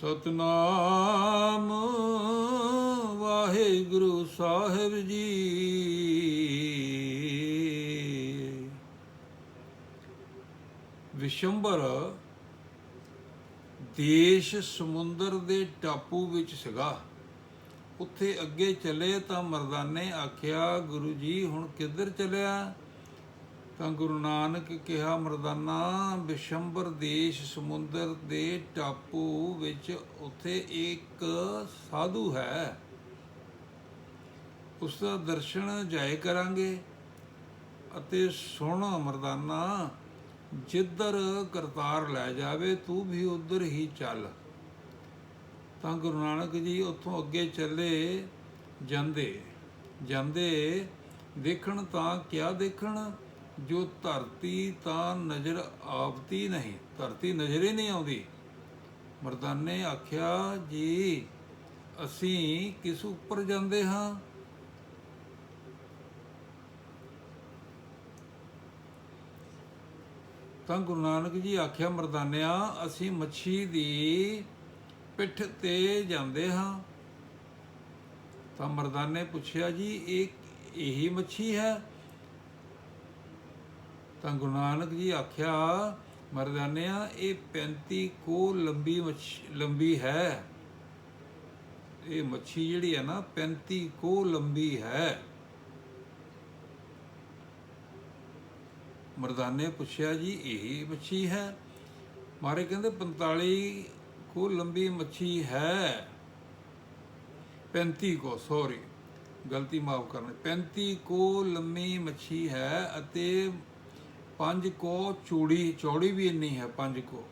ਸਤਨਾਮ ਵਾਹਿਗੁਰੂ ਸਾਹਿਬ ਜੀ। ਵਿਸ਼ੰਬਰ ਦੇਸ਼ ਸਮੁੰਦਰ ਦੇ ਟਾਪੂ ਵਿੱਚ ਸੀਗਾ। ਉੱਥੇ ਅੱਗੇ ਚੱਲੇ ਤਾਂ ਮਰਦਾਨੇ ਆਖਿਆ, ਗੁਰੂ ਜੀ, ਹੁਣ ਕਿੱਧਰ ਚੱਲਿਆ? ਤਾਂ ਗੁਰੂ ਨਾਨਕ ਕਿਹਾ, ਮਰਦਾਨਾ ਵਿਸ਼ੰਬਰ ਦੇਸ਼ ਸਮੁੰਦਰ ਦੇ ਟਾਪੂ ਵਿੱਚ ਉੱਥੇ ਇੱਕ ਸਾਧੂ ਹੈ। ਉਸ ਦਾ ਦਰਸ਼ਨ ਜਾਇ ਕਰਾਂਗੇ ਅਤੇ ਸੁਣ ਮਰਦਾਨਾ, ਜਿੱਧਰ ਕਰਤਾਰ ਲੈ ਜਾਵੇ, ਤੂੰ ਵੀ ਉਧਰ ਹੀ ਚੱਲ। ਤਾਂ ਗੁਰੂ ਨਾਨਕ ਜੀ ਉੱਥੋਂ ਅੱਗੇ ਚੱਲੇ ਜਾਂਦੇ ਜਾਂਦੇ ਦੇਖਣ ਤਾਂ ਕਿਆ ਦੇਖਣ? ਜੋ ਧਰਤੀ ਤਾਂ ਨਜ਼ਰ ਆਵਤੀ ਨਹੀਂ, ਧਰਤੀ ਨਜ਼ਰ ਹੀ ਨਹੀਂ ਆਉਂਦੀ। ਮਰਦਾਨੇ ਆਖਿਆ, ਜੀ, ਅਸੀਂ ਕਿਸ ਉੱਪਰ ਜਾਂਦੇ ਹਾਂ? ਤਾਂ ਗੁਰੂ ਨਾਨਕ ਜੀ ਆਖਿਆ, ਮਰਦਾਨਿਆ, ਅਸੀਂ ਮੱਛੀ ਦੀ ਪਿੱਠ ਤੇ ਜਾਂਦੇ ਹਾਂ। ਤਾਂ ਮਰਦਾਨੇ ਪੁੱਛਿਆ, ਜੀ, ਇਹ ਇਹੀ ਮੱਛੀ ਹੈ? ਤਾਂ ਗੁਰੂ ਨਾਨਕ ਜੀ ਆਖਿਆ ਮਰਦਾਨਿਆ ਇਹ 35 ਕੋ ਲੰਬੀ ਲੰਬੀ ਹੈ। ਇਹ ਮੱਛੀ ਜਿਹੜੀ ਹੈ ਨਾ 35 ਕੋ ਲੰਬੀ ਹੈ। ਮਰਦਾਨੇ ਪੁੱਛਿਆ ਜੀ, ਇਹ ਮੱਛੀ ਹੈ। ਮਾਰੇ ਕਹਿੰਦੇ 45 ਕੋ ਲੰਬੀ ਮੱਛੀ ਹੈ। 35 ਕੋ ਸੌਰੀ ਗਲਤੀ ਮਾਫ ਕਰਨੀ। 35 ਕੋ ਲੰਮੀ ਮੱਛੀ ਹੈ ਅਤੇ ਪੰਜ ਕੋ ਚੂੜੀ, ਚੌੜੀ ਵੀ ਇੰਨੀ ਹੈ, ਪੰਜ ਕੋ।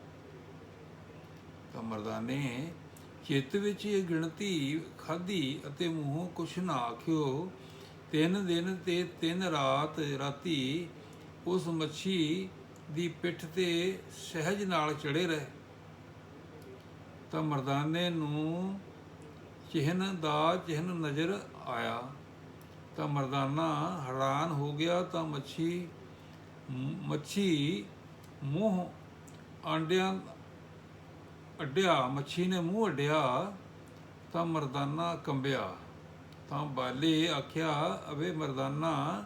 ਤਾਂ ਮਰਦਾਨੇ, ਚਿੱਤ ਵਿੱਚ ਇਹ ਗਿਣਤੀ ਖਾਧੀ ਅਤੇ ਮੂੰਹੋਂ ਕੁਛ ਨਾ ਆਖਿਓ, ਤਿੰਨ ਦਿਨ ਤੇ ਤਿੰਨ ਰਾਤ ਰਾਤੀ ਉਸ ਮੱਛੀ ਦੀ ਪਿੱਠ ਤੇ ਸਹਿਜ ਨਾਲ ਚੜੇ ਰਹੇ। ਤਾਂ ਮਰਦਾਨੇ ਨੂੰ ਚਿਹਨ ਦਾ ਚਿਹਨ ਨਜ਼ਰ ਆਇਆ। ਤਾਂ ਮਰਦਾਨਾ ਹੈਰਾਨ ਹੋ ਗਿਆ, ਤਾਂ ਮੱਛੀ ਮੱਛੀ ਮੂੰਹ ਆਂਡਿਆਂ ਅੱਡਿਆ, ਮੱਛੀ ਨੇ ਮੂੰਹ ਅੱਡਿਆ ਤਾਂ ਮਰਦਾਨਾ ਕੰਬਿਆ। ਤਾਂ ਬਾਲੇ ਆਖਿਆ ਅਵੇ ਮਰਦਾਨਾ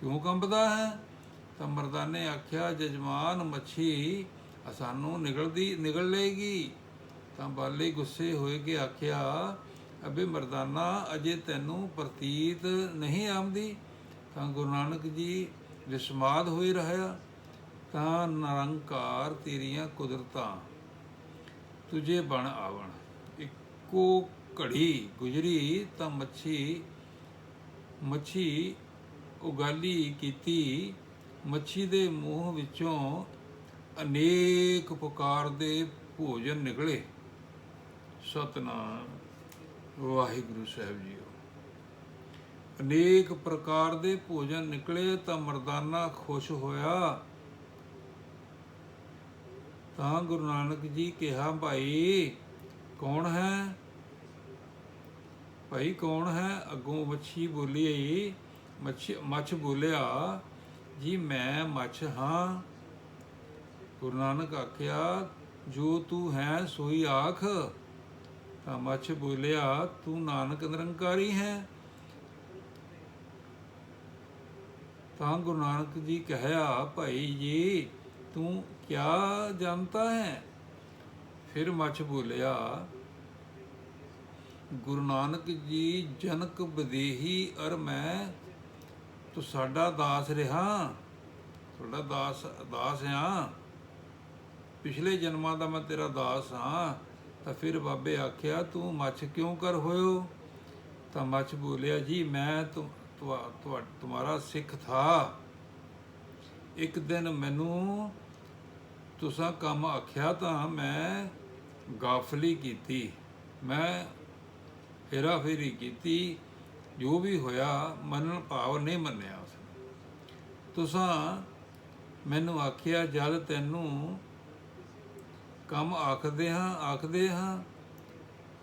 ਕਿਉਂ ਕੰਬਦਾ ਹੈ? ਤਾਂ ਮਰਦਾਨੇ ਆਖਿਆ, ਜਜਮਾਨ ਮੱਛੀ ਸਾਨੂੰ ਨਿਕਲਦੀ ਨਿਕਲ ਲਏਗੀ। ਤਾਂ ਬਾਲੇ ਗੁੱਸੇ ਹੋਏ ਕਿ ਆਖਿਆ, ਅਬੇ ਮਰਦਾਨਾ, ਅਜੇ ਤੈਨੂੰ ਪ੍ਰਤੀਤ ਨਹੀਂ ਆਉਂਦੀ। ਤਾਂ ਗੁਰੂ ਨਾਨਕ ਜੀ ਵਿਸਮਾਦ ਹੋਏ ਰਹਾ ਤਾਂ ਨਿਰੰਕਾਰ ਤੇਰੀਆਂ ਕੁਦਰਤਾਂ ਤੁਝੇ ਬਣ ਆਵਣ। ਇੱਕੋ ਘੜੀ ਗੁਜਰੀ ਤਾਂ ਮੱਛੀ ਮੱਛੀ ਉਗਾਲੀ ਕੀਤੀ। ਮੱਛੀ ਦੇ ਮੂੰਹ ਵਿੱਚੋਂ ਅਨੇਕ ਪ੍ਰਕਾਰ ਦੇ ਭੋਜਨ ਨਿਕਲੇ। ਸਤਨਾਮ ਵਾਹਿਗੁਰੂ ਸਾਹਿਬ ਜੀ ਅਨੇਕ ਪ੍ਰਕਾਰ ਦੇ ਭੋਜਨ ਨਿਕਲੇ ਤਾਂ ਮਰਦਾਨਾ ਖੁਸ਼ ਹੋਇਆ। ਤਾਂ ਗੁਰੂ ਨਾਨਕ ਜੀ ਕਿਹਾ, ਭਾਈ, ਕੌਣ ਹੈ? ਭਾਈ, ਕੌਣ ਹੈ? ਅੱਗੋਂ ਮੱਛੀ ਬੋਲੀ, ਮੱਛ ਮੱਛ ਬੋਲਿਆ, ਜੀ ਮੈਂ ਮੱਛ ਹਾਂ। ਗੁਰੂ ਨਾਨਕ ਆਖਿਆ, ਜੋ ਤੂੰ ਹੈ, ਸੋਈ ਆਖ। ਤਾਂ ਮੱਛ ਬੋਲਿਆ, ਤੂੰ ਨਾਨਕ ਨਿਰੰਕਾਰੀ ਹੈ। ਤਾਂ ਗੁਰੂ ਨਾਨਕ ਜੀ ਕਹਿਆ, ਭਾਈ ਜੀ, ਤੂੰ ਕਿਆ ਜਾਣਤਾ ਹੈ? ਫਿਰ ਮੱਛ ਬੋਲਿਆ, ਗੁਰੂ ਨਾਨਕ ਜੀ, ਜਨਕ ਬਦੇਹੀ ਅਰ ਮੈਂ ਤੂੰ ਸਾਡਾ ਦਾਸ ਰਿਹਾ, ਤੁਹਾਡਾ ਦਾਸ ਦਾਸ ਆ। ਪਿਛਲੇ ਜਨਮਾਂ ਦਾ ਮੈਂ ਤੇਰਾ ਦਾਸ ਹਾਂ। ਤਾਂ ਫਿਰ ਬਾਬੇ ਆਖਿਆ, ਤੂੰ ਮੱਛ ਕਿਉਂ ਕਰ ਹੋਇਓ? ਤਾਂ ਮੱਛ ਬੋਲਿਆ, ਜੀ, ਮੈਂ ਤੂੰ ਤੁਹਾਡਾ ਸਿੱਖ ਥਾ। ਇੱਕ ਦਿਨ ਮੈਨੂੰ ਤੁਸਾਂ ਕੰਮ ਆਖਿਆ ਤਾਂ ਮੈਂ ਗਾਫਲੀ ਕੀਤੀ। ਮੈਂ ਫੇਰਾ ਫੇਰੀ ਕੀਤੀ। ਜੋ ਵੀ ਹੋਇਆ, ਮੰਨਣ ਭਾਵ ਨਹੀਂ ਮੰਨਿਆ ਉਸ ਤੁਸਾਂ ਮੈਨੂੰ ਆਖਿਆ, ਜਦ ਤੈਨੂੰ ਕੰਮ ਆਖਦੇ ਹਾਂ ਆਖਦੇ ਹਾਂ,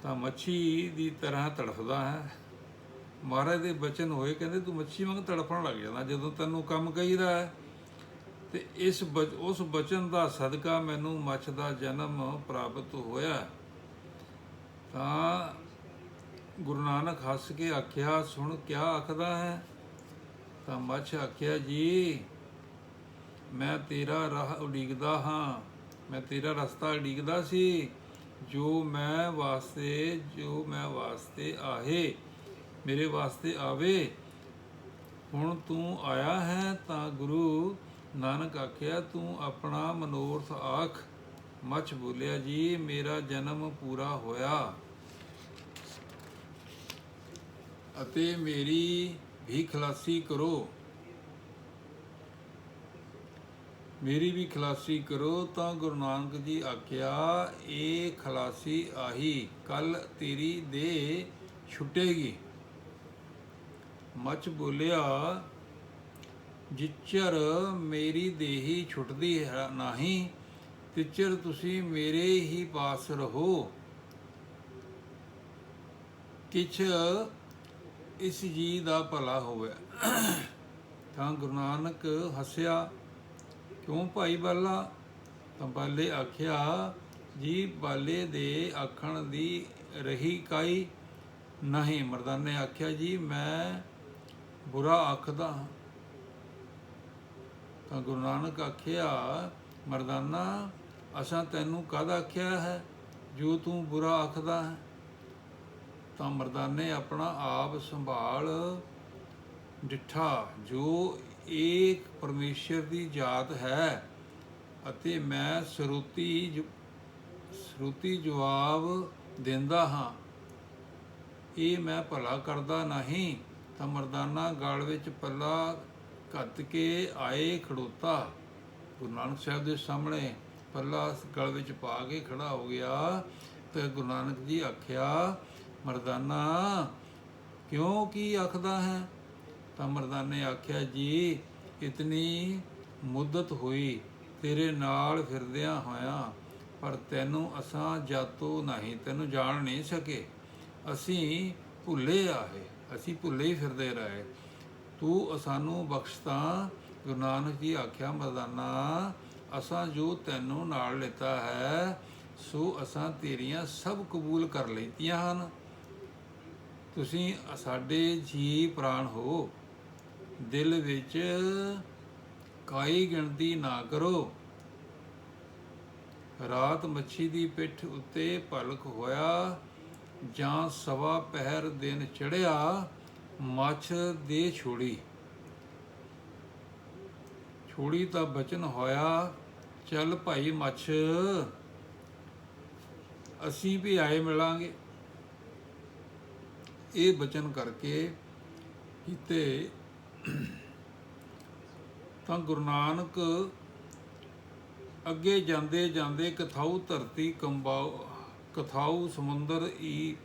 ਤਾਂ ਮੱਛੀ ਦੀ ਤਰ੍ਹਾਂ ਤੜਫਦਾ ਹੈ। ਮਹਾਰਾਜ ਦੇ ਬਚਨ ਹੋਏ, ਕਹਿੰਦੇ ਤੂੰ ਮੱਛੀ ਵਾਂਗ ਤੜਫਣ ਲੱਗ ਜਾਂਦਾ, ਜਦੋਂ ਤੈਨੂੰ ਕੰਮ ਕਹੀਦਾ ਹੈ। ਤੇ ਇਸ ਬਚ- ਉਸ ਬਚਨ ਦਾ ਸਦਕਾ ਮੈਨੂੰ ਮੱਛ ਦਾ ਜਨਮ ਪ੍ਰਾਪਤ ਹੋਇਆ। ਤਾਂ ਗੁਰੂ ਨਾਨਕ ਹੱਸ ਕੇ ਆਖਿਆ, ਸੁਣ, ਕਿਆ ਆਖਦਾ ਹੈ? ਤਾਂ ਮੱਛ ਆਖਿਆ, ਜੀ, ਮੈਂ ਤੇਰਾ ਰਾਹ ਉਡੀਕਦਾ ਹਾਂ। ਮੈਂ ਤੇਰਾ ਰਸਤਾ ਉਡੀਕਦਾ ਸੀ। ਜੋ ਮੈਂ ਵਾਸਤੇ, ਜੋ ਮੈਂ ਵਾਸਤੇ ਆਹੇ ਮੇਰੇ ਵਾਸਤੇ ਆਵੇ। ਹੁਣ ਤੂੰ ਆਇਆ ਹੈ ਤਾਂ ਗੁਰੂ ਨਾਨਕ ਆਖਿਆ, ਤੂੰ ਆਪਣਾ ਮਨੋਰਥ ਆਖ। ਮੱਛ ਬੋਲਿਆ ਜੀ, ਮੇਰਾ ਜਨਮ ਪੂਰਾ ਹੋਇਆ ਅਤੇ ਮੇਰੀ ਵੀ ਖਲਾਸੀ ਕਰੋ। ਮੇਰੀ ਵੀ ਖਲਾਸੀ ਕਰੋ। ਤਾਂ ਗੁਰੂ ਨਾਨਕ ਜੀ ਆਖਿਆ, ਇਹ ਖਲਾਸੀ ਆਹੀ ਕੱਲ ਤੇਰੀ ਦੇ ਛੁੱਟੇਗੀ। ਮੱਚ ਬੋਲਿਆ, ਜਿਚਰ ਮੇਰੀ ਦੇਹੀ ਛੁੱਟਦੀ ਹੈ ਨਹੀਂ, ਤਿਚਰ ਤੁਸੀਂ ਮੇਰੇ ਹੀ ਪਾਸ ਰਹੋ। ਕਿਛ ਇਸ ਜੀ ਦਾ ਭਲਾ ਹੋਵੇ। ਤਾਂ ਗੁਰੂ ਨਾਨਕ ਹੱਸਿਆ, ਕਿਉਂ ਭਾਈ ਬਾਲਾ? ਤਾਂ ਬਾਲੇ ਆਖਿਆ, ਜੀ ਬਾਲੇ ਦੇ ਆਖਣ ਦੀ ਰਹੀ ਕਾਈ? ਨਹੀਂ, ਮਰਦਾਨੇ ਆਖਿਆ, ਜੀ ਮੈਂ ਬੁਰਾ ਆਖਦਾ ਹਾਂ। ਤਾਂ ਗੁਰੂ ਨਾਨਕ ਆਖਿਆ, ਮਰਦਾਨਾ, ਅਸਾਂ ਤੈਨੂੰ ਕਦ ਆਖਿਆ ਹੈ ਜੋ ਤੂੰ ਬੁਰਾ ਆਖਦਾ ਹੈ? ਤਾਂ ਮਰਦਾਨੇ ਆਪਣਾ ਆਪ ਸੰਭਾਲ ਡਿਠਾ, ਜੋ ਇੱਕ ਪਰਮੇਸ਼ਰ ਦੀ ਜਾਤ ਹੈ ਅਤੇ ਮੈਂ ਸਰੂਤੀ ਜ- ਸਰੂਤੀ ਜਵਾਬ ਦਿੰਦਾ ਹਾਂ। ਇਹ ਮੈਂ ਭਲਾ ਕਰਦਾ ਨਹੀਂ। ਤਾਂ ਮਰਦਾਨਾ ਗਲ ਵਿੱਚ ਪੱਲਾ ਘੱਤ ਕੇ ਆਏ ਖੜੋਤਾ। ਗੁਰੂ ਨਾਨਕ ਸਾਹਿਬ ਦੇ ਸਾਹਮਣੇ ਪੱਲਾ ਗਲ ਵਿੱਚ ਪਾ ਕੇ ਖੜਾ ਹੋ ਗਿਆ ਤੇ ਗੁਰੂ ਨਾਨਕ ਜੀ ਆਖਿਆ, ਮਰਦਾਨਾ, ਕਿਉਂ ਕੀ ਆਖਦਾ ਹੈ? ਤਾਂ ਮਰਦਾਨੇ ਆਖਿਆ, ਜੀ, ਇਤਨੀ ਮੁੱਦਤ ਹੋਈ, ਤੇਰੇ ਨਾਲ ਫਿਰਦਿਆਂ ਹੋਇਆਂ, ਪਰ ਤੈਨੂੰ ਅਸਾਂ ਜਾਤੋ ਨਹੀਂ, ਤੈਨੂੰ ਜਾਣ ਨਹੀਂ ਸਕੇ। ਅਸੀਂ ਭੁੱਲੇ ਆਏ ਅਸੀਂ ਭੁੱਲੇ ਹੀ ਫਿਰਦੇ ਰਹੇ। ਤੂੰ ਸਾਨੂੰ ਬਖਸ਼ਤਾ ਗੁਰੂ ਨਾਨਕ ਜੀ ਆਖਿਆ, ਮਰਦਾਨਾ, ਅਸਾਂ ਜੋ ਤੈਨੂੰ ਨਾਲ ਲਿੱਤਾ ਹੈ, ਸੋ ਅਸਾਂ ਤੇਰੀਆਂ ਸਭ ਕਬੂਲ ਕਰ ਲਈਆਂ ਹਨ। ਤੁਸੀਂ ਸਾਡੇ ਜੀ ਪ੍ਰਾਣ ਹੋ। ਦਿਲ ਵਿੱਚ ਕਾਈ ਗਿਣਤੀ ਨਾ ਕਰੋ। ਰਾਤ ਮੱਛੀ ਦੀ ਪਿੱਠ ਉੱਤੇ ਪਲਕ ਹੋਇਆ। ਜਾਂ ਸਵਾ ਪਹਿਰ ਦਿਨ ਚੜਿਆ ਮੱਛ ਦੇ ਛੋੜੀ। ਛੋੜੀ ਤਾਂ ਬਚਨ ਹੋਇਆ, ਚੱਲ ਭਾਈ ਮੱਛ, ਅਸੀਂ ਵੀ ਆਏ ਮਿਲਾਂਗੇ। ਇਹ ਬਚਨ ਕਰਕੇ ਕੀਤੇ। ਤਾਂ ਗੁਰੂ ਨਾਨਕ ਅੱਗੇ ਜਾਂਦੇ ਜਾਂਦੇ ਕਥਾਉ ਧਰਤੀ ਕੰਬਾਉ ਕਥਾਉ ਸਮੁੰਦਰ ਹੀ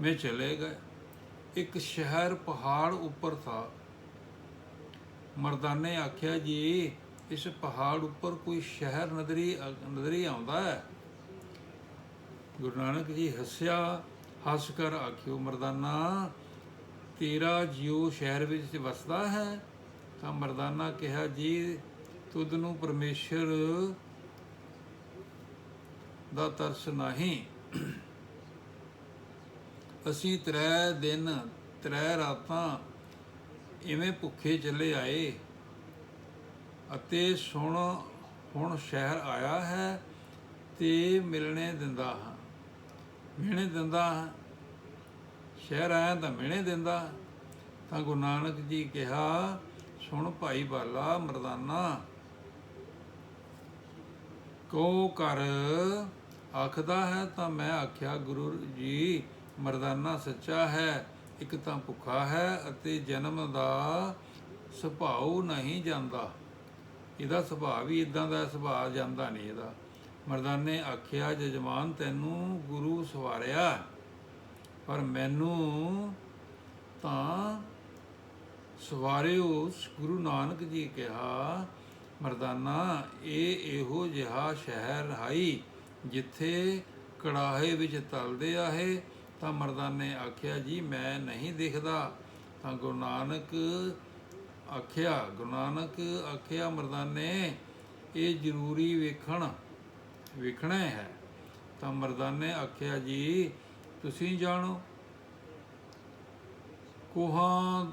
ਮੇ ਚਲੇ ਗਏ। ਇੱਕ ਸ਼ਹਿਰ ਪਹਾੜ ਉੱਪਰ ਥਾ। ਮਰਦਾਨੇ ਆਖਿਆ, ਜੀ, ਇਸ ਪਹਾੜ ਉੱਪਰ ਕੋਈ ਸ਼ਹਿਰ ਨਜ਼ਰੀ ਨਜ਼ਰੀ ਆਉਂਦਾ ਹੈ? ਗੁਰੂ ਨਾਨਕ ਜੀ ਹੱਸਿਆ, ਹੱਸ ਕਰ ਆਖਿਓ, ਮਰਦਾਨਾ, ਤੇਰਾ ਜਿਉ ਸ਼ਹਿਰ ਵਿੱਚ ਵਸਦਾ ਹੈ? ਤਾਂ ਮਰਦਾਨਾ ਕਿਹਾ, ਜੀ, ਤੁਧ ਨੂੰ ਪਰਮੇਸ਼ਰ ਦਾ ਤਰਸ ਨਹੀਂ। ਅਸੀਂ ਤ੍ਰੈ ਦਿਨ, ਤ੍ਰੈ ਰਾਤਾਂ ਇਵੇਂ ਭੁੱਖੇ ਚੱਲੇ ਆਏ ਅਤੇ ਸੁਣ, ਹੁਣ ਸ਼ਹਿਰ ਆਇਆ ਹੈ ਤੇ ਮਿਲਣੇ ਦਿੰਦਾ ਹਾਂ। ਮਿਹਣੇ ਦਿੰਦਾ ਹਾਂ। ਸ਼ਹਿਰ ਆਇਆ ਤਾਂ ਮਿਹਣੇ ਦਿੰਦਾ। ਤਾਂ ਗੁਰੂ ਨਾਨਕ ਜੀ ਕਿਹਾ, ਸੁਣ ਭਾਈ ਬਾਲਾ, ਮਰਦਾਨਾ ਕੋ ਕਰ ਆਖਦਾ ਹੈ, ਤਾਂ ਮੈਂ ਆਖਿਆ, ਗੁਰੂ ਜੀ, ਮਰਦਾਨਾ ਸੱਚਾ ਹੈ, ਇੱਕ ਤਾਂ ਭੁੱਖਾ ਹੈ ਅਤੇ ਜਨਮ ਦਾ ਸੁਭਾਅ ਨਹੀਂ ਜਾਂਦਾ। ਇਹਦਾ ਸੁਭਾਅ ਵੀ ਇਦਾਂ ਦਾ ਸੁਭਾਅ ਜਾਂਦਾ ਨਹੀਂ ਇਹਦਾ। ਮਰਦਾਨੇ ਆਖਿਆ, ਜਜਮਾਨ ਤੈਨੂੰ ਗੁਰੂ ਸਵਾਰਿਆ, ਪਰ ਮੈਨੂੰ ਤਾਂ ਸਵਾਰਿਓ ਗੁਰੂ ਨਾਨਕ ਜੀ ਕਿਹਾ, ਮਰਦਾਨਾ, ਇਹ ਇਹੋ ਜਿਹਾ ਸ਼ਹਿਰ ਹਾਈ ਜਿੱਥੇ ਕੜਾਹੇ ਵਿੱਚ ਤਲਦੇ ਆਹੇ ਤਾਂ ਮਰਦਾਨੇ ਆਖਿਆ, ਜੀ, ਮੈਂ ਨਹੀਂ ਦੇਖਦਾ। ਤਾਂ ਗੁਰੂ ਨਾਨਕ ਆਖਿਆ, ਗੁਰੂ ਨਾਨਕ ਆਖਿਆ ਮਰਦਾਨੇ ਇਹ ਜ਼ਰੂਰੀ ਵੇਖਣ, ਵੇਖਣਾ ਹੈ। ਤਾਂ ਮਰਦਾਨੇ ਆਖਿਆ, ਜੀ, ਤੁਸੀਂ ਜਾਣੋ, ਕੋਹਾਂ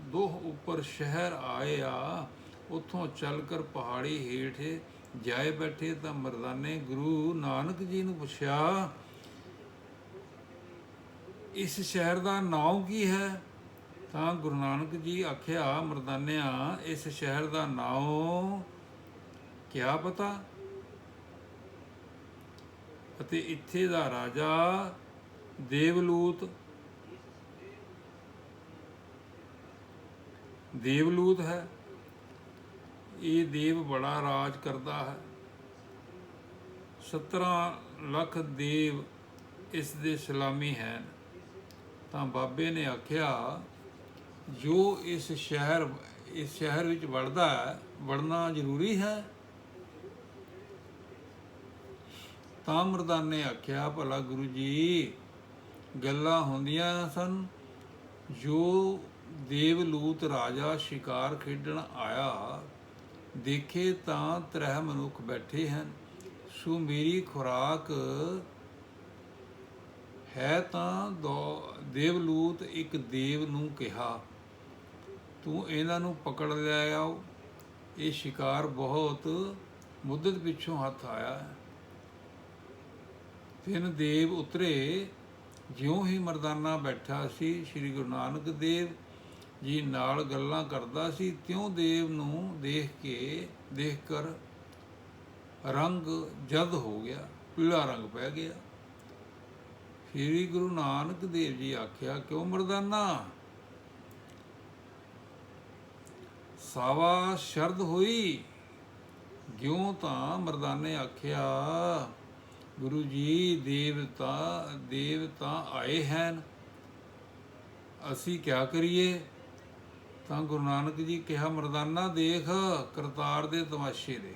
ਦੋਹ ਉੱਪਰ ਸ਼ਹਿਰ ਆਏ ਆ, ਉਥੋਂ ਚੱਲ ਕਰ ਪਹਾੜੀ ਹੇਠ ਜਾਏ ਬੈਠੇ ਤਾਂ ਮਰਦਾਨੇ, ਗੁਰੂ ਨਾਨਕ ਜੀ ਨੂੰ ਪੁੱਛਿਆ, ਇਸ ਸ਼ਹਿਰ ਦਾ ਨਾਮ ਕੀ ਹੈ? ਤਾਂ ਗੁਰੂ ਨਾਨਕ ਜੀ ਆਖਿਆ, ਮਰਦਾਨਿਆਂ, ਇਸ ਸ਼ਹਿਰ ਦਾ ਨਾਮ ਕਿਆ ਪਤਾ? ਅਤੇ ਇੱਥੇ ਦਾ ਰਾਜਾ ਦੇਵਲੂਤ ਦੇਵਲੂਤ ਹੈ। ਇਹ ਦੇਵ ਬੜਾ ਰਾਜ ਕਰਦਾ ਹੈ। 17 ਲੱਖ ਦੇਵ ਇਸ ਦੇ ਸਲਾਮੀ ਹਨ। ਤਾਂ ਬਾਬੇ ਨੇ ਆਖਿਆ, ਜੋ ਇਸ ਸ਼ਹਿਰ ਇਸ ਸ਼ਹਿਰ ਵਿੱਚ ਵੜਦਾ ਹੈ, ਵੜਨਾ ਜ਼ਰੂਰੀ ਹੈ? ਤਾਂ ਮਰਦਾਨ ਨੇ ਆਖਿਆ, ਭਲਾ ਗੁਰੂ ਜੀ, ਗੱਲਾਂ ਹੁੰਦੀਆਂ ਸਨ। ਜੋ ਦੇਵਲੂਤ ਰਾਜਾ ਸ਼ਿਕਾਰ ਖੇਡਣ ਆਇਆ ਦੇਖੇ ਤਾਂ ਤਰਹ ਮਨੁੱਖ ਬੈਠੇ ਹਨ, ਸੋ ਮੇਰੀ ਖੁਰਾਕ ਹੈ ਤਾਂ ਦੋ- ਦੇਵਲੂਤ ਇੱਕ ਦੇਵ ਨੂੰ ਕਿਹਾ, ਤੂੰ ਇਹਨਾਂ ਨੂੰ ਪਕੜ ਲੈ ਆਓ। ਇਹ ਸ਼ਿਕਾਰ ਬਹੁਤ ਮੁੱਦਤ ਪਿੱਛੋਂ ਹੱਥ ਆਇਆ ਹੈ। ਤਿੰਨ ਦੇਵ ਉਤਰੇ, ਜਿਉਂ ਹੀ ਮਰਦਾਨਾ ਬੈਠਾ ਸੀ, ਸ੍ਰੀ ਗੁਰੂ ਨਾਨਕ ਦੇਵ ਜੀ ਨਾਲ ਗੱਲਾਂ ਕਰਦਾ ਸੀ, ਤਿਉਂ ਦੇਵ ਨੂੰ ਦੇਖ ਕੇ, ਦੇਖ ਕਰ ਰੰਗ ਜਦ ਹੋ ਗਿਆ, ਪੀਲਾ ਰੰਗ ਪੈ ਗਿਆ। ਸ੍ਰੀ ਗੁਰੂ ਨਾਨਕ ਦੇਵ ਜੀ ਆਖਿਆ, ਕਿਉਂ ਮਰਦਾਨਾ? ਸਾਵਾ ਸ਼ਰਦ ਹੋਈ ਕਿਉਂ ਤਾਂ ਮਰਦਾਨੇ ਆਖਿਆ, ਗੁਰੂ ਜੀ, ਦੇਵਤਾ ਦੇਵਤਾ ਆਏ ਹਨ, ਅਸੀਂ ਕਿਆ ਕਰੀਏ? ਤਾਂ ਗੁਰੂ ਨਾਨਕ ਜੀ ਕਿਹਾ, ਮਰਦਾਨਾ ਦੇਖ ਕਰਤਾਰ ਦੇ ਤਮਾਸ਼ੇ ਦੇ।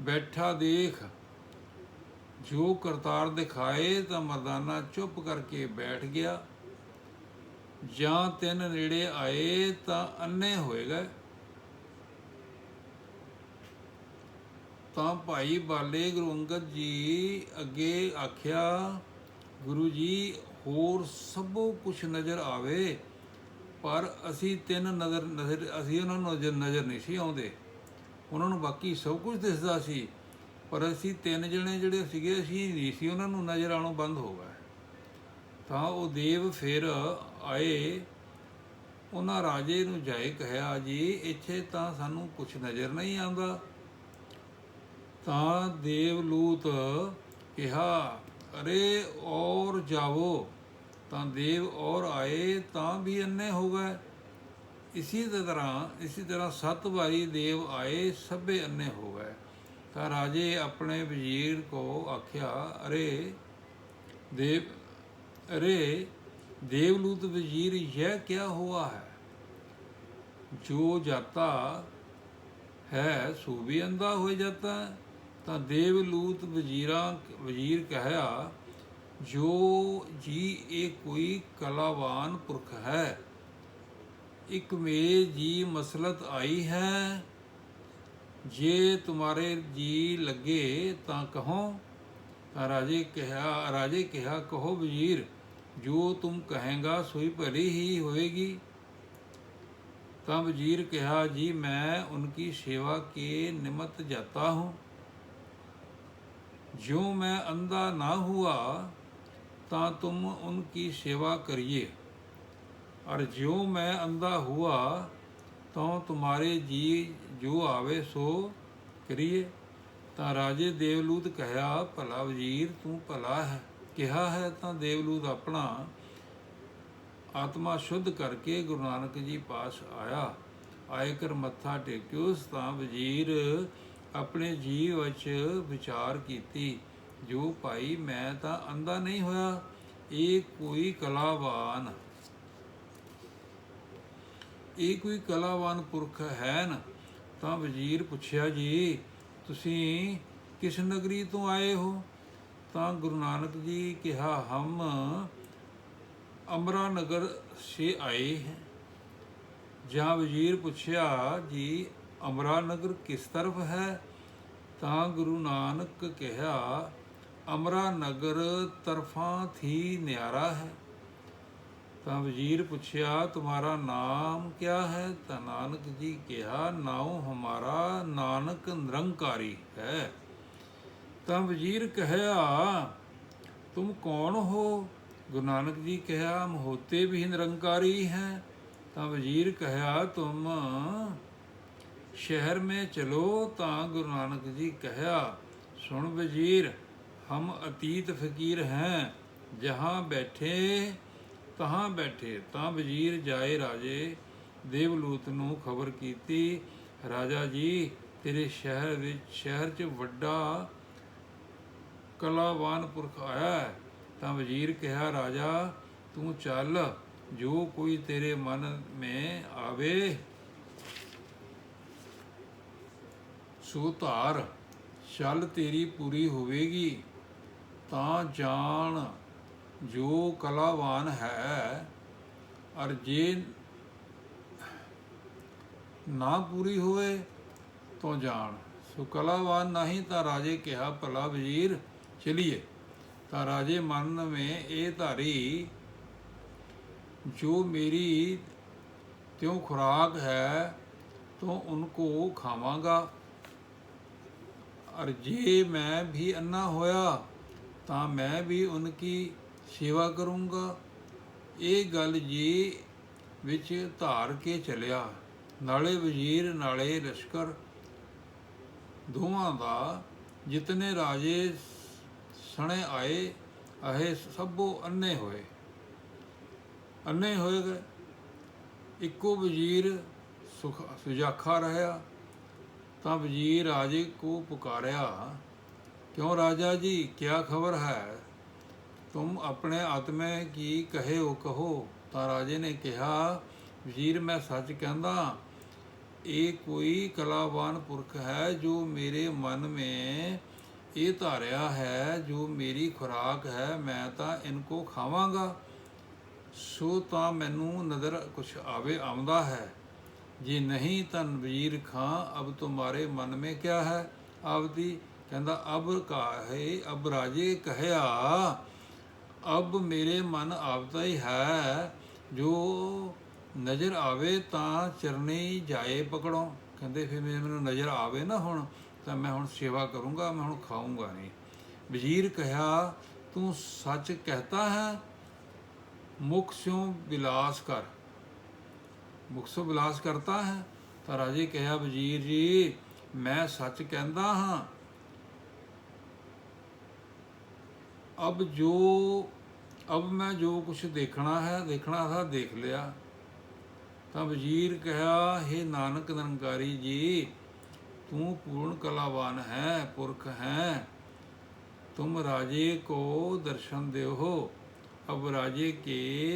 ਬੈਠਾ ਦੇਖ, ਜੋ ਕਰਤਾਰ ਦਿਖਾਏ ਤਾਂ ਮਰਦਾਨਾ ਚੁੱਪ ਕਰਕੇ ਬੈਠ ਗਿਆ। ਜਾਂ ਤਿੰਨ ਨੇੜੇ ਆਏ ਤਾਂ ਅੰਨੇ ਹੋਏਗਾ ਤਾਂ ਭਾਈ ਬਾਲੇ ਗੁਰੂ ਅੰਗਦ ਜੀ ਅੱਗੇ ਆਖਿਆ, ਗੁਰੂ ਜੀ ਹੋਰ ਸਭੋ ਕੁਛ ਨਜ਼ਰ ਆਵੇ, ਪਰ ਅਸੀਂ ਤਿੰਨ ਨਜ਼ਰ ਨਜ਼ਰ, ਅਸੀਂ ਉਹਨਾਂ ਨੂੰ ਨਜ਼ਰ ਨਜ਼ਰ ਨਹੀਂ ਸੀ ਆਉਂਦੇ। ਉਹਨਾਂ ਨੂੰ ਬਾਕੀ ਸਭ ਕੁਝ ਦਿਸਦਾ ਸੀ, ਪਰ ਅਸੀਂ ਤਿੰਨ ਜਣੇ ਜਿਹੜੇ ਸੀਗੇ, ਅਸੀਂ ਨਹੀਂ ਸੀ ਉਹਨਾਂ ਨੂੰ ਨਜ਼ਰ ਆਉਣੋਂ ਬੰਦ ਹੋ ਗਿਆ ਤਾਂ ਉਹ ਦੇਵ ਫਿਰ ਆਏ, ਉਹਨਾਂ ਰਾਜੇ ਨੂੰ ਜਾਏ ਕਹਿਆ, ਜੀ, ਇੱਥੇ ਤਾਂ ਸਾਨੂੰ ਕੁਝ ਨਜ਼ਰ ਨਹੀਂ ਆਉਂਦਾ। ਤਾਂ ਦੇਵਲੂਤ ਕਿਹਾ ਅਰੇ ਔਰ ਜਾਵੋ, ਤਾਂ ਦੇਵ ਔਰ ਆਏ ਤਾਂ ਵੀ ਅੰਨੇ ਹੋ ਗਏ ਇਸੇ ਤਰ੍ਹਾਂ ਇਸੇ ਤਰ੍ਹਾਂ ਸੱਤ ਵਾਰੀ ਦੇਵ ਆਏ, ਸਭੇ ਅੰਨੇ ਹੋ ਗਏ ਤਾਂ ਰਾਜੇ ਆਪਣੇ ਵਜ਼ੀਰ ਕੋ ਆਖਿਆ, ਅਰੇ ਦੇਵ, ਅਰੇ ਦੇਵਲੂਤ ਵਜ਼ੀਰ ਇਹ ਕਿਆ ਹੋਆ ਹੈ? ਜੋ ਜਾਤਾ ਹੈ ਸੂਬੀ ਵੀ ਅੰਦਾ ਹੋ ਜਾਤਾ ਹੈ। ਤਾਂ ਦੇਵਲੂਤ ਵਜ਼ੀਰਾ ਵਜ਼ੀਰ ਕਹਿਆ, ਜੋ ਜੀ, ਇਹ ਕੋਈ ਕਲਾਵਾਨ ਪੁਰਖ ਹੈ। ਇੱਕ ਮੇ ਜੀ ਮਸਲਤ ਆਈ ਹੈ। ਜੇ ਤੁਮਾਰੇ ਜੀ ਲੱਗੇ ਤਾਂ ਕਹੋ। ਰਾਜੇ ਕਿਹਾ ਰਾਜੇ ਕਿਹਾ, ਕਹੋ ਵਜ਼ੀਰ, ਜੋ ਤੂੰ ਕਹੇਗਾ, ਸੋਈ ਭਲੀ ਹੀ ਹੋਏਗੀ। ਤਾਂ ਵਜ਼ੀਰ ਕਿਹਾ, ਜੀ, ਮੈਂ ਉਨਕੀ ਸੇਵਾ ਕੇ ਨਿਮਤ ਜਾਤਾ ਹੂੰ। जो मैं अंधा ना हुआ ता तुम उनकी सेवा करिए और जो मैं अंधा हुआ तो तुम्हारे जी जो आवे सो करिए ਤਾਂ ਰਾਜੇ ਦੇਵਲੂਤ ਕਹਿਆ ਭਲਾ ਵਜ਼ੀਰ ਤੂੰ ਭਲਾ ਹੈ ਕਿਹਾ ਹੈ ਤਾਂ ਦੇਵਲੂਤ ਆਪਣਾ ਆਤਮਾ ਸ਼ੁੱਧ ਕਰਕੇ ਗੁਰੂ ਨਾਨਕ ਜੀ ਪਾਸ ਆਇਆ ਆਏ ਕਰ ਮੱਥਾ ਟੇਕਿਓਸ ਤਾਂ ਵਜ਼ੀਰ ਆਪਣੇ ਜੀਵ ਵਿੱਚ ਵਿਚਾਰ ਕੀਤੀ, ਜੋ ਭਾਈ, ਮੈਂ ਤਾਂ ਅੰਧਾ ਨਹੀਂ ਹੋਇਆ, ਇਹ ਕੋਈ ਕਲਾਵਾਨ, ਇਹ ਕੋਈ ਕਲਾਵਾਨ ਪੁਰਖ ਹੈ ਨਾ ਤਾਂ ਵਜ਼ੀਰ ਪੁੱਛਿਆ, ਜੀ, ਤੁਸੀਂ ਕਿਸ ਨਗਰੀ ਤੋਂ ਆਏ ਹੋ? ਤਾਂ ਗੁਰੂ ਨਾਨਕ ਜੀ ਕਿਹਾ, ਹਮ ਅਮਰਾ ਨਗਰ ਸੇ ਆਏ ਹੈ। ਜਾਂ ਵਜ਼ੀਰ ਪੁੱਛਿਆ, ਜੀ ਅਮਰਾ ਨਗਰ ਕਿਸ ਤਰਫ ਹੈ? ਤਾਂ ਗੁਰੂ ਨਾਨਕ ਕਿਹਾ ਅਮਰਾ ਨਗਰ ਤਰਫਾਂ ਥੀ ਨਿਆਰਾ ਹੈ। ਤਾਂ ਵਜ਼ੀਰ ਪੁੱਛਿਆ ਤੁਹਾਡਾ ਨਾਮ ਕਿਆ ਹੈ? ਤਾਂ ਨਾਨਕ ਜੀ ਕਿਹਾ, ਨਾਉ ਹਮਾਰਾ ਨਾਨਕ ਨਿਰੰਕਾਰੀ ਹੈ। ਤਾਂ ਵਜ਼ੀਰ ਕਹਿਆ ਤੁਮ ਕੌਣ ਹੋ? ਗੁਰੂ ਨਾਨਕ ਜੀ ਕਿਹਾ ਹਮ ਹੋਤੇ ਵੀ ਨਿਰੰਕਾਰੀ ਹੈ। ਤਾਂ ਵਜ਼ੀਰ ਕਹਿਆ ਤੁਮ ਸ਼ਹਿਰ ਮੇ ਚਲੋ ਤਾਂ ਗੁਰੂ ਨਾਨਕ ਜੀ ਕਹਿਆ, ਸੁਣ ਵਜ਼ੀਰ, ਹਮ ਅਤੀਤ ਫਕੀਰ ਹੈ, ਜਹਾਂ ਬੈਠੇ ਤਹਾਂ ਬੈਠੇ, ਤਾਂ ਵਜ਼ੀਰ ਜਾਏ ਰਾਜੇ, ਦੇਵਲੂਤ ਨੂੰ ਖਬਰ ਕੀਤੀ, ਰਾਜਾ ਜੀ, ਤੇਰੇ ਸ਼ਹਿਰ ਵਿੱਚ, ਸ਼ਹਿਰ 'ਚ ਵੱਡਾ ਕਲਾਵਾਨ ਪੁਰਖ ਆਇਆ ਤਾਂ ਵਜ਼ੀਰ ਕਿਹਾ, ਰਾਜਾ, ਤੂੰ ਚੱਲ, ਜੋ ਕੋਈ ਤੇਰੇ ਮਨ ਮੇ ਆਵੇ ਸੋ ਧਾਰ ਛਲ ਤੇਰੀ ਪੂਰੀ ਹੋਵੇਗੀ, ਤਾਂ ਜਾਣ ਜੋ ਕਲਾਵਾਨ ਹੈ ਅਰ ਜੇ ਨਾ ਪੂਰੀ ਹੋਵੇ, ਤਾਂ ਜਾਣ। ਸੋ ਕਲਾਵਾਨ ਨਹੀਂ ਤਾਂ ਰਾਜੇ ਕਿਹਾ, ਭਲਾ ਵਜ਼ੀਰ, ਚਲੀਏ। ਤਾਂ ਰਾਜੇ ਮਨ ਮੇ ਇਹ ਧਾਰੀ, ਜੋ ਮੇਰੀ ਤਿਉ ਖੁਰਾਕ ਹੈ, ਤੋ ਉਨਕੋ ਖਾਵਾਂਗਾ। और जे मैं भी अन्ना होया ਤਾਂ ਮੈਂ ਵੀ ਉਨਕੀ ਸੇਵਾ ਕਰੂੰਗਾ ਇਹ ਗੱਲ ਜੀ ਵਿੱਚ ਧਾਰ ਕੇ ਚਲਿਆ ਨਾਲੇ ਵਜ਼ੀਰ ਨਾਲੇ ਲਸ਼ਕਰ ਦੋਵਾਂ ਦਾ ਜਿਤਨੇ ਰਾਜੇ ਸਣੇ ਆਏ ਆਏ ਸਭੋ ਅੰਨੇ ਹੋਏ ਅੰਨੇ ਹੋਏ ਗਏ ਇੱਕੋ ਵਜ਼ੀਰ ਸੁਖ ਸੁਜਾਖਾ ਰਹਿਆ ਤਾਂ ਵਜ਼ੀਰ ਰਾਜੇ ਕੋ ਪੁਕਾਰਿਆ क्यों राजा जी क्या खबर है तुम अपने आत्मे की कहे हो कहो ਤਾਂ ਰਾਜੇ ਨੇ ਕਿਹਾ ਵਜ਼ੀਰ ਮੈਂ ਸੱਚ ਕਹਿੰਦਾ ਇਹ ਕੋਈ ਕਲਾਵਾਨ ਪੁਰਖ ਹੈ ਜੋ ਮੇਰੇ ਮਨ ਮੇ ਇਹ ਧਾਰਿਆ ਹੈ ਜੋ ਮੇਰੀ ਖੁਰਾਕ ਹੈ ਮੈਂ ਤਾਂ ਇਨਕੋ ਖਾਵਾਂਗਾ ਸੋ ਤਾਂ ਮੈਨੂੰ ਨਜ਼ਰ ਕੁਛ ਆਵੇ ਆਉਂਦਾ ਹੈ ਜੇ ਨਹੀਂ ਤਾਂ ਵਜ਼ੀਰ ਖਾਂ, ਅਬ ਤੁਮਾਰੇ ਮਨ ਮੇ ਕਿਆ ਹੈ? ਆਪਦੀ ਕਹਿੰਦਾ, ਅਬ ਕਾਹੇ, ਅਬ ਰਾਜੇ ਕਹਿਆ, ਅਬ ਮੇਰੇ ਮਨ ਆਪਦਾ ਹੀ ਹੈ, ਜੋ ਨਜ਼ਰ ਆਵੇ ਤਾਂ ਚਰਨੀ ਜਾਏ ਪਕੜੋ। ਕਹਿੰਦੇ, ਫਿਰ ਜੇ ਮੈਨੂੰ ਨਜ਼ਰ ਆਵੇ ਨਾ ਹੁਣ, ਤਾਂ ਮੈਂ ਹੁਣ ਸੇਵਾ ਕਰੂੰਗਾ, ਮੈਂ ਹੁਣ ਖਾਊਂਗਾ ਨਹੀਂ। ਵਜ਼ੀਰ ਕਹਿਆ, ਤੂੰ ਸੱਚ ਕਹਤਾ ਹੈ, ਮੁਖ ਸਿਉ ਵਿਲਾਸ ਕਰ। ਮੁਕਸੋ ਬਿਲਾਸ ਕਰਤਾ ਹੈ। ਤਾਂ ਰਾਜੇ ਕਹਿਆ ਵਜ਼ੀਰ ਜੀ, ਮੈਂ ਸੱਚ ਕਹਿੰਦਾ ਹਾਂ। ਅਬ ਜੋ, ਅਬ ਮੈਂ ਜੋ ਕੁਛ ਦੇਖਣਾ ਹੈ, ਦੇਖਣਾ ਥਾ ਦੇਖ ਲਿਆ। ਤਾਂ ਵਜ਼ੀਰ ਕਿਹਾ हे ਨਾਨਕ ਨਿਰੰਕਾਰੀ ਜੀ, ਤੂੰ ਪੂਰਨ ਕਲਾਵਾਨ ਹੈ, ਪੁਰਖ ਹੈ। ਤੁਮ ਰਾਜੇ ਕੋ ਦਰਸ਼ਨ ਦਿਓ। अब राजे के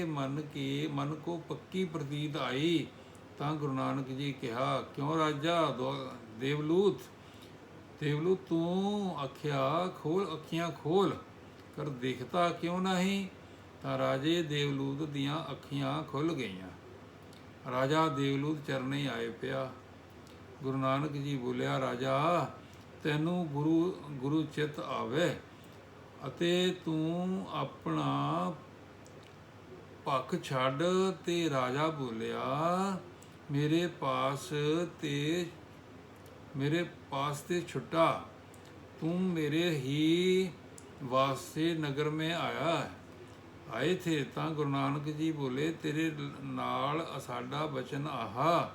मन के मन को पक्की प्रतीत आई ਤਾਂ ਗੁਰੂ ਨਾਨਕ ਜੀ ਕਿਹਾ ਕਿਉਂ ਰਾਜਾ ਦੋ- ਦੇਵਲੂਤ ਦੇਵਲੂਤ ਤੂੰ ਅੱਖਿਆ ਖੋਲ ਅੱਖੀਆਂ ਖੋਲ ਕਰ ਦੇਖਤਾ ਕਿਉਂ ਨਹੀਂ ਤਾਂ ਰਾਜੇ ਦੇਵਲੂਤ ਦੀਆਂ ਅੱਖੀਆਂ ਖੁੱਲ ਗਈਆਂ ਰਾਜਾ ਦੇਵਲੂਤ ਚਰਨੇ ਆਏ ਪਿਆ ਗੁਰੂ ਨਾਨਕ ਜੀ ਬੋਲਿਆ ਰਾਜਾ ਤੈਨੂੰ ਗੁਰੂ ਗੁਰੂ ਚਿਤ ਆਵੇ ਅਤੇ ਤੂੰ ਆਪਣਾ ਪੱਖ ਛੱਡ ਤੇ ਰਾਜਾ ਬੋਲਿਆ, ਮੇਰੇ ਪਾਸ ਤੇ, ਮੇਰੇ ਪਾਸ ਤੇ ਛੁੱਟਾ। ਤੂੰ ਮੇਰੇ ਹੀ ਵਾਸਤੇ ਨਗਰ ਮੈਂ ਆਇਆ ਹੈ। ਆਏ ਥੇ ਤਾਂ ਗੁਰੂ ਨਾਨਕ ਜੀ ਬੋਲੇ, ਤੇਰੇ ਨਾਲ ਸਾਡਾ ਬਚਨ ਆਹਾ।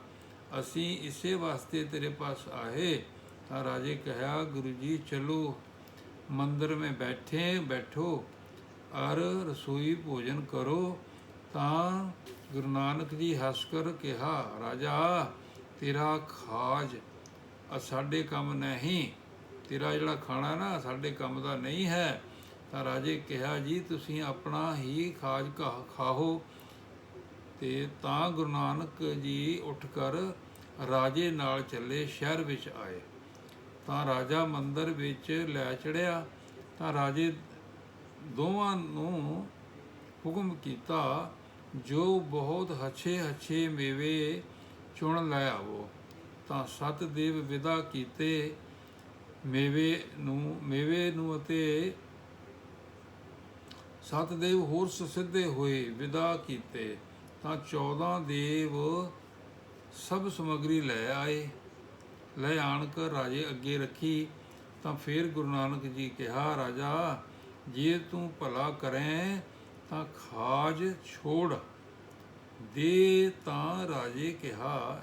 ਅਸੀਂ ਇਸੇ ਵਾਸਤੇ ਤੇਰੇ ਪਾਸ ਆਏ। ਤਾਂ ਰਾਜੇ ਕਹਿਆ ਗੁਰੂ ਜੀ, ਚਲੋ। ਮੰਦਰ में ਬੈਠੇ, ਬੈਠੋ ਔਰ ਰਸੋਈ ਭੋਜਨ ਕਰੋ, ਤਾਂ ਗੁਰੂ ਨਾਨਕ ਜੀ ਹੱਸ ਕਰ ਕਿਹਾ, ਰਾਜਾ, ਤੇਰਾ ਖਾਜ ਸਾਡੇ ਕੰਮ ਨਹੀਂ। ਤੇਰਾ ਜਿਹੜਾ ਖਾਣਾ ਨਾ ਸਾਡੇ ਕੰਮ ਦਾ ਨਹੀਂ ਹੈ। ਤਾਂ ਰਾਜੇ ਕਿਹਾ, ਜੀ, ਤੁਸੀਂ ਆਪਣਾ ਹੀ ਖਾਜ ਖਾ- ਖਾਓ। ਤੇ ਤਾਂ ਗੁਰੂ ਨਾਨਕ ਜੀ ਉੱਠ ਕਰ ਰਾਜੇ ਨਾਲ ਚੱਲੇ ਸ਼ਹਿਰ ਵਿੱਚ ਆਏ। ਤਾਂ ਰਾਜਾ ਮੰਦਰ ਵਿੱਚ ਲੈ ਚੜਿਆ, ਤਾਂ ਰਾਜੇ ਦੋਵਾਂ ਨੂੰ ਹੁਕਮ ਕੀਤਾ, ਜੋ ਬਹੁਤ ਹੱਛੇ ਹੱਛੇ ਮੇਵੇ ਚੁਣ ਲੈ ਆਵੋ, ਤਾਂ ਸਤ ਦੇਵ ਵਿਦਾ ਕੀਤੇ ਮੇਵੇ ਨੂੰ ਮੇਵੇ ਨੂੰ ਅਤੇ ਸਤ ਦੇਵ ਹੋਰ ਸੁਸਿੱਧੇ ਹੋਏ ਵਿਦਾ ਕੀਤੇ, ਤਾਂ 14 ਦੇਵ ਸਭ ਸਮਗਰੀ ਲੈ ਆਏ। ਲੈ ਆਣ ਕਰ ਰਾਜੇ ਅੱਗੇ ਰੱਖੀ, ਤਾਂ ਫਿਰ ਗੁਰੂ ਨਾਨਕ ਜੀ ਕਿਹਾ, ਰਾਜਾ, ਜੇ ਤੂੰ ਭਲਾ ਕਰੈ, ਤਾਂ ਖਾਜ ਛੋੜ। ਦੇ ਤਾਂ ਰਾਜੇ ਕਿਹਾ,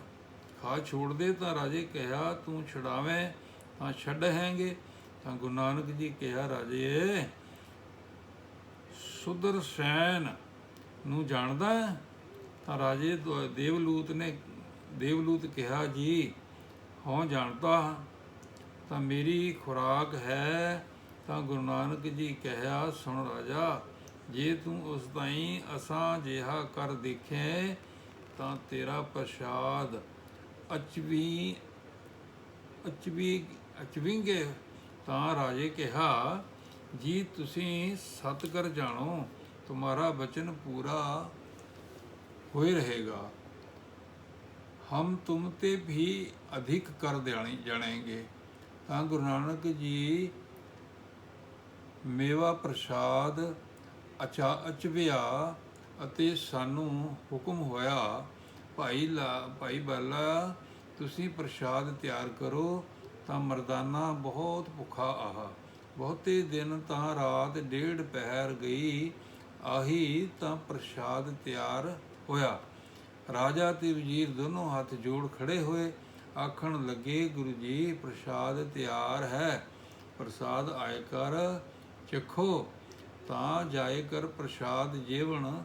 ਖਾਜ ਛੋੜ ਦੇ, ਤਾਂ ਰਾਜੇ ਕਿਹਾ, ਤੂੰ ਛਡਾਵੇਂ, ਤਾਂ ਛੱਡ ਹੈਂਗੇ। ਤਾਂ ਗੁਰੂ ਨਾਨਕ ਜੀ ਕਿਹਾ, ਰਾਜੇ ਸੁਦਰਸੈਨ ਨੂੰ ਜਾਣਦਾ? ਤਾਂ ਰਾਜੇ ਦ- ਦੇਵਲੂਤ ਨੇ ਦੇਵਲੂਤ ਕਿਹਾ, ਜੀ ਹਾਂ ਜਾਣਦਾ ਹਾਂ ਤਾਂ ਮੇਰੀ ਖੁਰਾਕ ਹੈ, ਤਾਂ ਗੁਰੂ ਨਾਨਕ ਜੀ ਕਿਹਾ ਸੁਣ ਰਾਜਾ, ਜੇ ਤੂੰ ਉਸ ਤਾਈਂ ਅਸਾਂ ਜਿਹਾ ਕਰ ਦੇਖੇ, ਤਾਂ ਤੇਰਾ ਪ੍ਰਸ਼ਾਦ ਅਚਵੀ ਅਚਵੀ, ਅਚਵਿੰਗੇ ਤਾਂ ਰਾਜੇ ਕਿਹਾ, ਜੀ ਤੁਸੀਂ ਸਤ ਜਾਣੋ ਤੁਹਾਡਾ ਬਚਨ ਪੂਰਾ ਹੋਏ ਰਹੇਗਾ। ਹਮ ਤੁਮ ਤੇ ਵੀ ਅਧਿਕ ਕਰ ਦੇਣੀ ਜਾਣेंगे ਤਾਂ ਗੁਰੂ ਨਾਨਕ ਜੀ ਮੇਵਾ ਪ੍ਰਸਾਦ ਅਚਾ ਅਚਵਿਆ ਅਤੇ ਸਾਨੂੰ ਹੁਕਮ ਹੋਇਆ, ਭਾਈ ਲਾ, ਭਾਈ ਬਾਲਾ, ਤੁਸੀਂ ਪ੍ਰਸਾਦ ਤਿਆਰ ਕਰੋ, ਤਾਂ ਮਰਦਾਨਾ ਬਹੁਤ ਭੁੱਖਾ ਆਹਾ। ਬਹੁਤੇ ਦਿਨ ਤਾਂ ਰਾਤ ਡੇਢ ਪਹਿਰ ਗਈ, ਆਹੀ ਤਾਂ ਪ੍ਰਸਾਦ ਤਿਆਰ ਹੋਇਆ। ਰਾਜਾ ਤੇ ਵਜ਼ੀਰ ਦੋਨੋਂ ਹੱਥ ਜੋੜ ਖੜੇ ਹੋਏ, ਆਖਣ ਲੱਗੇ, ਗੁਰੂ ਜੀ, ਪ੍ਰਸਾਦ ਤਿਆਰ ਹੈ। ਪ੍ਰਸਾਦ ਆਏ ਕਰ, ਚਖੋ। ਤਾਂ ਜਾਏ ਕਰ ਪ੍ਰਸਾਦ ਜੀਵਨ।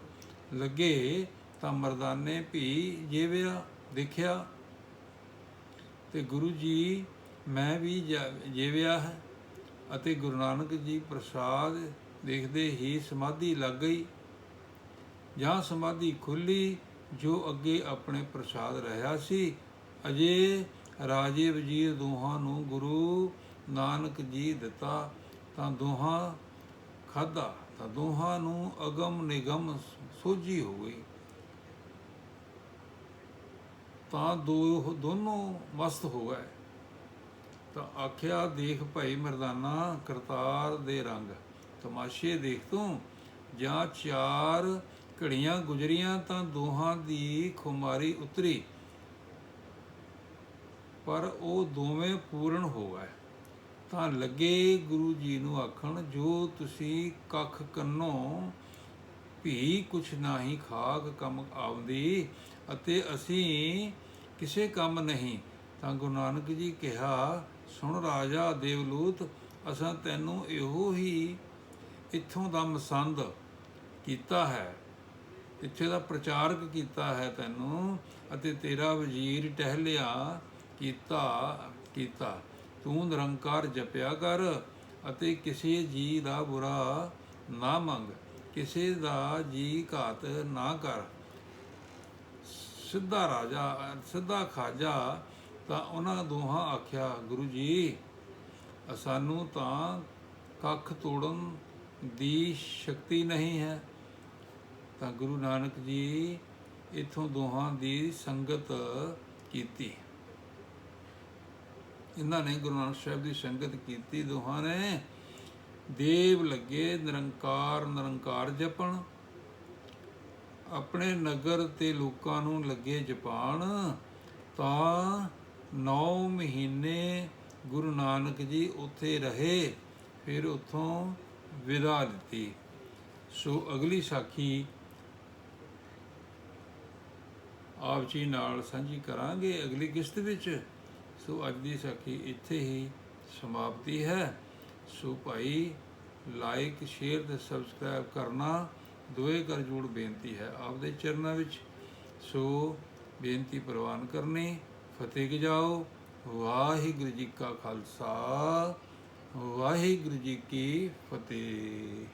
ਲੱਗੇ ਤਾਂ ਮਰਦਾਨੇ ਭੀ ਜੀਵਿਆ, ਦੇਖਿਆ। ਤੇ ਗੁਰੂ ਜੀ, ਮੈਂ ਵੀ ਜਾ- ਜੀਵਿਆ ਹੈ। ਅਤੇ ਗੁਰੂ ਨਾਨਕ ਜੀ ਪ੍ਰਸਾਦ ਦੇਖਦੇ ਹੀ ਸਮਾਧੀ ਲੱਗ ਗਈ। ਜਾਂ ਸਮਾਧੀ ਖੁੱਲੀ ਜੋ ਅੱਗੇ ਆਪਣੇ ਪ੍ਰਸਾਦ ਰਹਾ ਸੀ, ਅਜੇ ਰਾਜੇ ਵਜ਼ੀਰ ਦੋਹਾਂ ਨੂੰ ਗੁਰੂ ਨਾਨਕ ਜੀ ਦਿੱਤਾ, ਤਾਂ ਦੋਹਾਂ ਖਾਦਾ ਤਾਂ ਦੋਹਾਂ ਨੂੰ ਅਗਮ ਨਿਗਮ ਸੋਝੀ ਹੋ ਗਈ। ਤਾਂ ਦੋ ਦੋਨੋਂ ਮਸਤ ਹੋ ਗਏ। ਤਾਂ ਆਖਿਆ, ਦੇਖ ਭਾਈ ਮਰਦਾਨਾ, ਕਰਤਾਰ ਦੇ ਰੰਗ ਤਮਾਸ਼ੇ ਦੇਖ ਤੂੰ, ਜਾਂ ਚਾਰ ਘੜੀਆਂ ਗੁਜਰੀਆਂ ਤਾਂ ਦੋਹਾਂ ਦੀ ਖੁਮਾਰੀ ਉਤਰੀ। ਪਰ ਉਹ ਦੋਵੇਂ ਪੂਰਨ ਹੋ ਗਏ। ਤਾਂ ਲੱਗੇ ਗੁਰੂ ਜੀ ਨੂੰ ਆਖਣ, ਜੋ ਤੁਸੀਂ ਕੱਖ ਕੰਨੋਂ ਵੀ ਕੁਛ ਨਾਹੀ ਖਾਕ ਕੰਮ ਆਉਂਦੀ ਅਤੇ ਅਸੀਂ ਕਿਸੇ ਕੰਮ ਨਹੀਂ। ਤਾਂ ਗੁਰੂ ਨਾਨਕ ਜੀ ਕਿਹਾ, ਸੁਣ ਰਾਜਾ ਦੇਵਲੂਤ, ਅਸਾਂ ਤੈਨੂੰ ਇਹੋ ਹੀ ਇੱਥੋਂ ਦਾ ਮਸੰਦ ਕੀਤਾ ਹੈ। ਇੱਥੇ ਦਾ ਪ੍ਰਚਾਰਕ ਕੀਤਾ ਹੈ ਤੈਨੂੰ ਅਤੇ ਤੇਰਾ ਵਜ਼ੀਰ ਟਹਿਲਿਆ, ਕੀਤਾ ਕੀਤਾ। ਤੂੰ ਨਿਰੰਕਾਰ ਜਪਿਆ ਕਰ ਅਤੇ ਕਿਸੇ ਜੀ ਦਾ ਬੁਰਾ ਨਾ ਮੰਗ, ਕਿਸੇ ਦਾ ਜੀ ਘਾਤ ਨਾ ਕਰ। ਸਿੱਧਾ ਰਾਜਾ, ਸਿੱਧਾ ਖਾਜਾ ਤਾਂ ਉਹਨਾਂ ਦੋਹਾਂ ਆਖਿਆ, ਗੁਰੂ ਜੀ ਸਾਨੂੰ ਤਾਂ ਕੱਖ ਤੋੜਨ ਦੀ ਸ਼ਕਤੀ ਨਹੀਂ ਹੈ। ਤਾਂ ਗੁਰੂ ਨਾਨਕ ਜੀ ਇਥੋਂ ਦੋਹਾਂ ਦੀ ਸੰਗਤ ਕੀਤੀ। ਇਹਨਾਂ ਨੇ ਗੁਰੂ ਨਾਨਕ ਸਾਹਿਬ ਦੀ ਸੰਗਤ ਕੀਤੀ, ਦੋਹਾਂ ਨੇ ਦੇਵ ਲੱਗੇ, ਨਿਰੰਕਾਰ ਨਿਰੰਕਾਰ ਜਪਣ। ਆਪਣੇ ਨਗਰ ਤੇ ਲੋਕਾਂ ਨੂੰ ਲੱਗੇ ਜਪਾਨ, ਤਾਂ 9 ਮਹੀਨੇ ਗੁਰੂ ਨਾਨਕ ਜੀ ਉੱਥੇ ਰਹੇ, ਫਿਰ ਉੱਥੋਂ ਵਿਦਾ ਦਿੱਤੀ ਸੋ ਅਗਲੀ ਸਾਖੀ ਆਪ ਜੀ ਨਾਲ ਸਾਂਝੀ ਕਰਾਂਗੇ ਅਗਲੀ ਕਿਸ਼ਤ ਵਿੱਚ। ਸੋ ਅੱਜ ਦੀ ਸਾਖੀ ਇੱਥੇ ਹੀ ਸਮਾਪਤੀ ਹੈ। ਸੋ ਭਾਈ ਲਾਈਕ ਸ਼ੇਅਰ ਤੇ ਸਬਸਕ੍ਰਾਈਬ ਕਰਨਾ ਦੋਏ ਕਰ ਜੋੜ ਬੇਨਤੀ ਹੈ ਆਪਦੇ ਚਰਨਾਂ ਵਿੱਚ। ਸੋ ਬੇਨਤੀ ਪ੍ਰਵਾਨ ਕਰਨੀ, ਫਤਿਹ ਕੇ ਜਾਓ ਵਾਹਿਗੁਰੂ ਜੀ ਕਾ ਖਾਲਸਾ, ਵਾਹਿਗੁਰੂ ਜੀ ਕੀ ਫਤਿਹ।